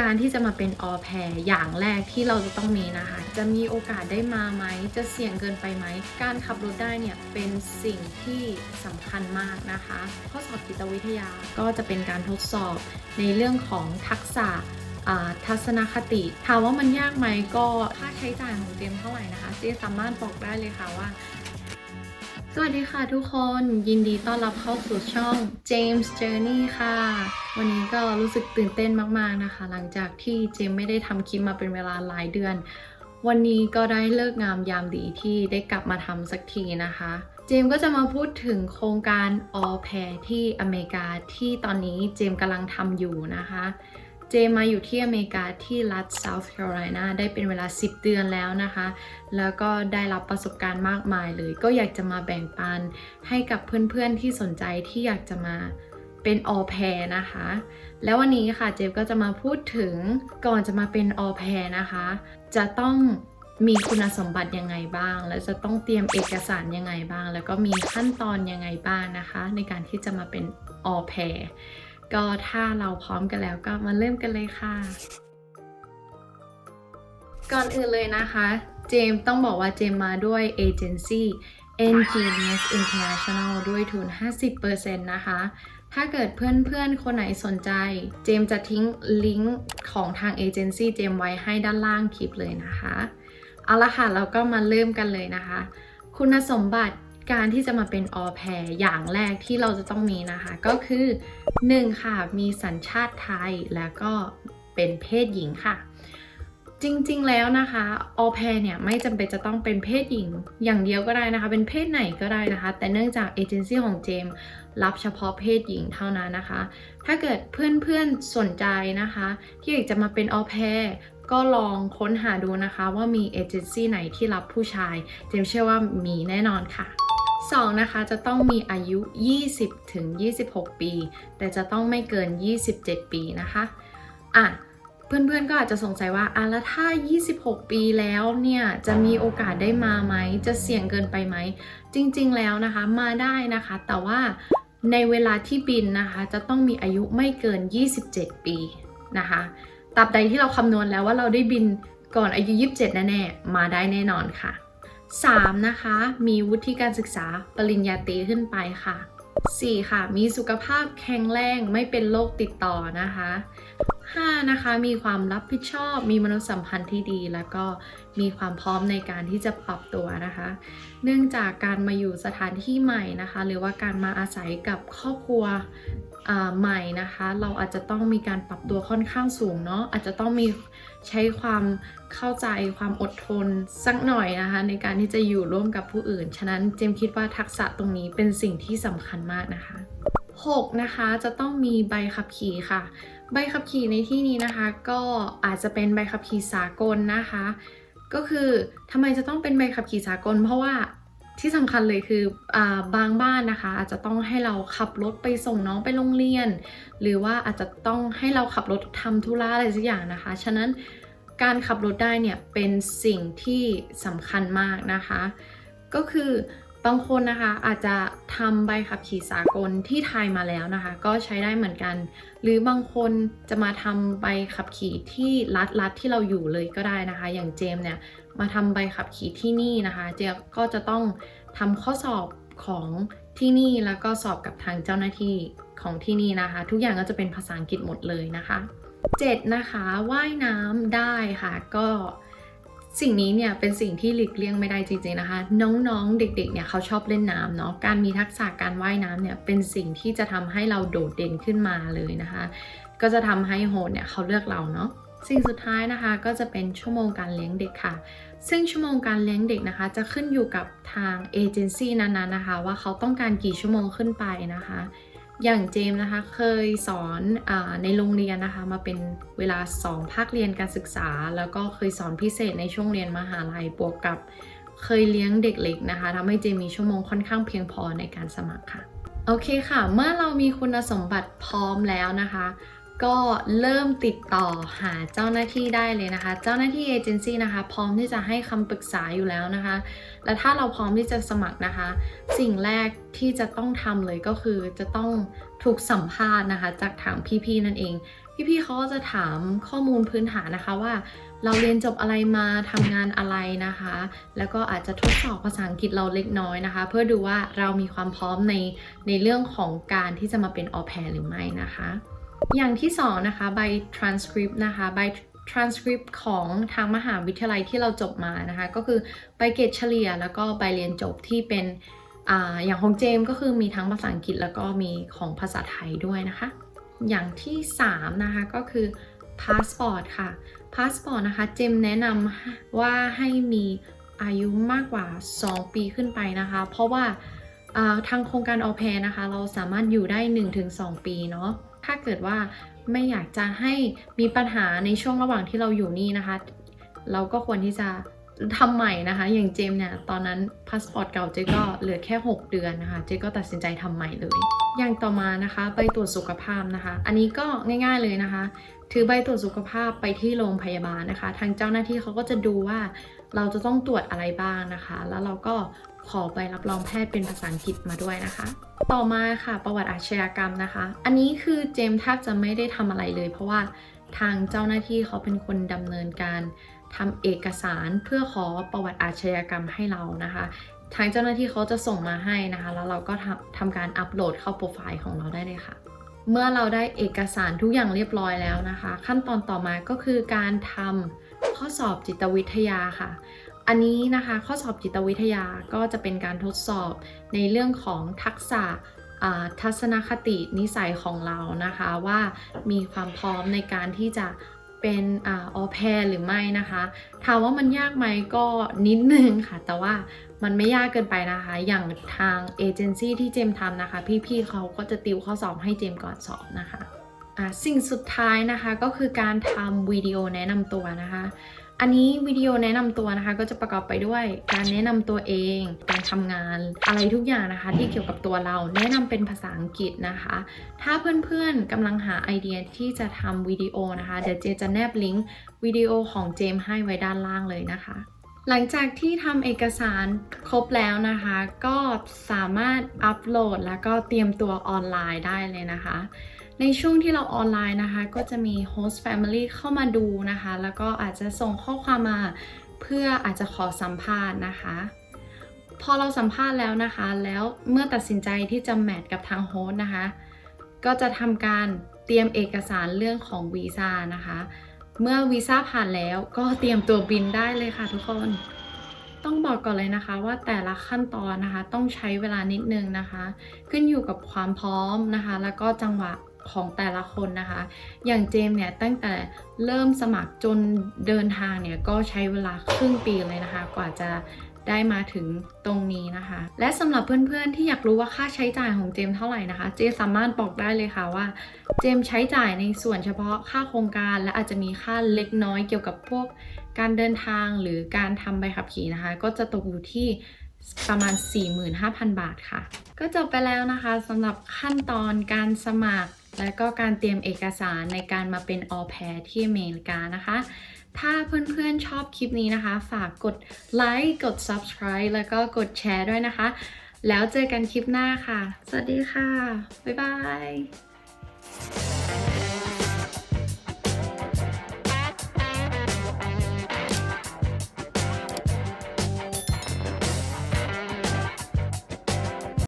การที่จะมาเป็นออแพรอย่างแรกที่เราจะต้องมีนะคะ จะมีโอกาสได้มาไหม จะเสี่ยงเกินไปไหม การขับรถได้เนี่ยเป็นสิ่งที่สำคัญมากนะคะ ข้อสอบจิตวิทยาก็จะเป็นการทดสอบในเรื่องของทักษะทัศนคติถามว่ามันยากไหมก็ค่าใช้จ่ายของเจมส์เท่าไหร่นะคะ เจมส์สามารถบอกได้เลยค่ะว่า วัสดีค่ะทุกคนยินดีต้อนรับเข้าสู่ช่อง James Journey ค่ะ วันนี้ก็รู้สึกตื่นเต้นมากๆนะคะ หลังจากที่เจมไม่ได้ทำคลิปมาเป็นเวลาหลายเดือน วันนี้ก็ได้เลิกงามยามดีที่ได้กลับมาทำสักทีนะคะ เจมก็จะมาพูดถึงโครงการ All Pair ที่อเมริกาที่ตอนนี้เจมกำลังทำอยู่นะคะ เจมมาอยู่ที่อเมริกาที่รัฐ South Carolina ได้เป็นเวลา 10 เดือนแล้วนะคะ แล้วก็ได้รับประสบการณ์มากมายเลย ก็อยากจะมาแบ่งปันให้กับเพื่อนๆที่สนใจที่อยากจะมาเป็นออแพรนะคะ แล้ววันนี้ค่ะเจฟก็จะมาพูดถึงก่อนจะมาเป็นออแพรนะคะ จะต้องมีคุณสมบัติยังไงบ้าง แล้วจะต้องเตรียมเอกสารยังไงบ้าง แล้วก็มีขั้นตอนยังไงบ้างนะคะ ในการที่จะมาเป็นออแพร ก็ถ้าเราพร้อมกันแล้วก็มาเริ่มกันเลยค่ะ ก่อนอื่นเลยนะคะ เจมต้องบอกว่าเจมมาด้วยเอเจนซี่ NGS International ด้วยทุน 50%นะคะ ถ้าเกิดเพื่อนๆ คนไหนสนใจ เจมจะทิ้งลิงก์ของทางเอเจนซี่เจมไว้ให้ด้านล่างคลิปเลยนะคะ เอาละค่ะ เราก็มาเริ่มกันเลยนะคะ คุณสมบัติ การที่จะมาเป็นออแพรอย่างแรกที่เราจะต้องมีนะคะ ก็คือ 1. ค่ะ มีสัญชาติไทยแล้วก็เป็นเพศหญิงค่ะ จริงๆแล้วนะคะออแพรเนี่ยไม่จำเป็นจะต้องเป็นเพศหญิง อย่างเดียวก็ได้นะคะ เป็นเพศไหนก็ได้นะคะ แต่เนื่องจากเอเจนซี่ของเจมส์รับเฉพาะเพศหญิงเท่านั้นนะคะ ถ้าเกิดเพื่อนๆสนใจนะคะ ที่อยากจะมาเป็นออแพรก็ลองค้นหาดูนะคะว่ามีเอเจนซี่ไหนที่รับผู้ชาย เจมส์เชื่อว่ามีแน่นอนค่ะ 2. นะคะจะต้องมีอายุ 20 ถึง 26 ปี แต่จะต้องไม่เกิน 27 ปีนะคะอะเพื่อนๆก็อาจจะสงสัยว่าอะแล้วถ้า 26 ปีแล้วเนี่ยจะมีโอกาสได้มาไหม จะเสี่ยงเกินไปไหม จริงๆแล้วนะคะมาได้นะคะ แต่ว่าในเวลาที่บินนะคะจะต้องมีอายุไม่เกิน 27 ปีนะคะตราบใดที่เราคำนวณแล้วว่าเราได้บินก่อนอายุ 27 แน่ๆ มาได้แน่นอนค่ะ 3. นะคะ มีวุฒิการศึกษาปริญญาตรีขึ้นไปค่ะ 4. ค่ะ มีสุขภาพแข็งแรงไม่เป็นโรคติดต่อนะคะ 5. นะคะ มีความรับผิดชอบ มีมนุษยสัมพันธ์ที่ดี แล้วก็มีความพร้อมในการที่จะปรับตัวนะคะ เนื่องจากการมาอยู่สถานที่ใหม่นะคะ หรือว่าการมาอาศัยกับครอบครัวใหม่นะคะ เราอาจจะต้องมีการปรับตัวค่อนข้างสูงเนาะอาจจะต้องมีใช้ความเข้าใจความอดทนสักหน่อยนะคะ ในการที่จะอยู่ร่วมกับผู้อื่น ฉะนั้นเจมคิดว่าทักษะตรงนี้เป็นสิ่งที่สำคัญมากนะคะ 6. นะคะจะต้องมีใบขับขี่ค่ะ ใบขับขี่ในที่นี้นะคะ ก็อาจจะเป็นใบขับขี่สากลนะคะ ก็คือทำไมจะต้องเป็นใบขับขี่สากล เพราะว่าที่สำคัญเลยคืออบางบ้านนะคะ อาจจะต้องให้เราขับรถไปส่งน้องไปโรงเรียน หรือว่าอาจจะต้องให้เราขับรถทำธุระอะไรสักอย่างนะคะ ฉะนั้นการขับรถได้เนี่ยเป็นสิ่งที่สำคัญมากนะคะ ก็คือ บางคนนะคะอาจจะทำใบขับขี่สากลที่ไทยมาแล้วนะคะ ก็ใช้ได้เหมือนกัน หรือบางคนจะมาทำใบขับขี่ที่รัฐรัฐที่เราอยู่เลยก็ได้นะคะ อย่างเจมเนี่ยมาทำใบขับขี่ที่นี่นะคะ เจมก็จะต้องทำข้อสอบของที่นี่แล้วก็สอบกับทางเจ้าหน้าที่ของที่นี่นะคะ ทุกอย่างก็จะเป็นภาษาอังกฤษหมดเลยนะคะ 7. นะคะว่ายน้ำได้ค่ะก็ สิ่งนี้เนี่ยเป็นสิ่งที่หลีกเลี่ยงไม่ได้จริงๆนะคะ น้องๆเด็กๆเนี่ยเขาชอบเล่นน้ำเนาะการมีทักษะการว่ายน้ำเนี่ยเป็นสิ่งที่จะทำให้เราโดดเด่นขึ้นมาเลยนะคะ ก็จะทำให้โฮสเนี่ยเขาเลือกเราเนาะสิ่งสุดท้ายนะคะก็จะเป็นชั่วโมงการเลี้ยงเด็กค่ะ ซึ่งชั่วโมงการเลี้ยงเด็กนะคะ จะขึ้นอยู่กับทางเอเจนซี่นั้นๆนะคะ ว่าเขาต้องการกี่ชั่วโมงขึ้นไปนะคะ อย่างเจมส์นะคะเคยสอนอในโรงเรียนนะคะ มาเป็นเวลา 2 ภาคเรียนการศึกษา แล้วก็เคยสอนพิเศษในช่วงเรียนมหาลัยบวกกับเคยเลี้ยงเด็กเล็กนะคะทำให้เจมมีชั่วโมงค่อนข้างเพียงพอในการสมัครค่ะ โอเคค่ะ เมื่อเรามีคุณสมบัติพร้อมแล้วนะคะ ก็เริ่มติดต่อหาเจ้าหน้าที่ได้เลยนะคะ เจ้าหน้าที่เอเจนซี่นะคะ พร้อมที่จะให้คำปรึกษาอยู่แล้วนะคะ และถ้าเราพร้อมที่จะสมัครนะคะ สิ่งแรกที่จะต้องทำเลยก็คือจะต้องถูกสัมภาษณ์นะคะ จากทางพี่ๆนั่นเอง พี่ๆเขาก็จะถามข้อมูลพื้นฐานนะคะว่า เราเรียนจบอะไรมาทำงานอะไรนะคะ แล้วก็อาจจะทดสอบภาษาอังกฤษเราเล็กน้อยนะคะ เพื่อดูว่าเรามีความพร้อมในในเรื่องของการที่จะมาเป็นออแพรหรือไม่นะคะ อย่างที่สองนะคะใบ transcript นะคะใบ transcript ของทางมหาวิทยาลัยที่เราจบมานะคะ ก็คือใบเกรดเฉลี่ยแล้วก็ใบเรียนจบที่เป็นออย่างของเจมก็คือมีทั้งภาษาอังกฤษแล้วก็มีของภาษาไทยด้วยนะคะ อย่างที่ 3 นะคะก็คือพาสปอร์ตค่ะพาสปอร์ตนะคะเจมแนะนำว่าให้มีอายุมากกว่า 2 ปีขึ้นไปนะคะ เพราะว่าทางโครงการออแพนะคะ เราสามารถอยู่ได้ 1-2 ปีเนาะ ถ้าเกิดว่าไม่อยากจะให้มีปัญหาในช่วงระหว่างที่เราอยู่นี่นะคะ เราก็ควรที่จะทำใหม่นะคะ อย่างเจมเนี่ย ตอนนั้นพาสปอร์ตเก่าเจก็เหลือแค่ 6 เดือนนะคะ เจก็ตัดสินใจทำใหม่เลย อย่างต่อมานะคะใบตรวจสุขภาพนะคะ อันนี้ก็ง่ายๆเลยนะคะ ถือใบตรวจสุขภาพไปที่โรงพยาบาลนะคะ ทางเจ้าหน้าที่เขาก็จะดูว่าเราจะต้องตรวจอะไรบ้างนะคะ แล้วเราก็ ขอใบรับรองแพทย์เป็นภาษาอังกฤษมาด้วยนะคะ ต่อมาค่ะประวัติอาชญากรรมนะคะ อันนี้คือเจมส์แทบจะไม่ได้ทำอะไรเลย เพราะว่าทางเจ้าหน้าที่เขาเป็นคนดำเนินการทำเอกสารเพื่อขอประวัติอาชญากรรมให้เรานะคะ ทางเจ้าหน้าที่เขาจะส่งมาให้นะคะ แล้วเราก็ทำทำการอัปโหลดเข้าโปรไฟล์ของเราได้เลยค่ะ เมื่อเราได้เอกสารทุกอย่างเรียบร้อยแล้วนะคะ ขั้นตอนต่อมาก็คือการทำข้อสอบจิตวิทยาค่ะ อันนี้นะคะข้อสอบจิตวิทยาก็จะเป็นการทดสอบในเรื่องของทักษะทัศนคตินิสัยของเรานะคะว่ามีความพร้อมในการที่จะเป็นออแพรหรือไม่นะคะถามว่ามันยากไหมก็นิดนึงค่ะ แต่ว่ามันไม่ยากเกินไปนะคะ อย่างทางเอเจนซี่ที่เจมทำนะคะ พี่ๆเขาก็จะติวข้อสอบให้เจมก่อนสอบนะคะอ่าสิ่งสุดท้ายนะคะก็คือการทำวิดีโอแนะนำตัวนะคะ อันนี้วิดีโอแนะนำตัวนะคะ ก็จะประกอบไปด้วย การแนะนำตัวเอง การทำงาน อะไรทุกอย่างนะคะ ที่เกี่ยวกับตัวเรา แนะนำเป็นภาษาอังกฤษนะคะ ถ้าเพื่อนๆกำลังหาไอเดียที่จะทำวิดีโอนะคะ เดี๋ยวเจจะแนบลิงก์วิดีโอของเจมให้ไว้ด้านล่างเลยนะคะหลังจากที่ทำเอกสารครบแล้วนะคะ ก็สามารถอัปโหลดแล้วก็เตรียมตัวออนไลน์ได้เลยนะคะ ในช่วงที่เราออนไลน์นะคะ ก็จะมี host family เข้ามาดูนะคะ แล้วก็อาจจะส่งข้อความมาเพื่ออาจจะขอสัมภาษณ์นะคะ พอเราสัมภาษณ์แล้วนะคะ แล้วเมื่อตัดสินใจที่จะแมทกับทางโฮสต์นะคะ ก็จะทำการเตรียมเอกสารเรื่องของวีซ่านะคะ เมื่อวีซ่าผ่านแล้วก็เตรียมตัวบินได้เลยค่ะทุกคน ต้องบอกก่อนเลยนะคะว่าแต่ละขั้นตอนนะคะ ต้องใช้เวลานิดนึงนะคะ ขึ้นอยู่กับความพร้อมนะคะ แล้วก็จังหวะ ของแต่ละคนนะคะ อย่างเจมเนี่ยตั้งแต่เริ่มสมัครจนเดินทางเนี่ยก็ใช้เวลาครึ่งปีเลยนะคะ กว่าจะได้มาถึงตรงนี้นะคะ และสำหรับเพื่อนๆที่อยากรู้ว่าค่าใช้จ่ายของเจมเท่าไหร่นะคะ เจสามารถบอกได้เลยค่ะว่า เจมใช้จ่ายในส่วนเฉพาะค่าโครงการ และอาจจะมีค่าเล็กน้อยเกี่ยวกับพวกการเดินทางหรือการทำใบขับขี่นะคะ ก็จะตกอยู่ที่ประมาณ 45,000 บาทค่ะ ก็จบไปแล้วนะคะสำหรับขั้นตอนการสมัคร และก็การเตรียมเอกสารในการมาเป็นออแพรที่อเมริกานะคะ ถ้าเพื่อนๆชอบคลิปนี้นะคะ ฝากกดไลค์กด subscribe แล้วก็กดแชร์ด้วยนะคะ แล้วเจอกันคลิปหน้าค่ะ สวัสดีค่ะ บ๊ายบาย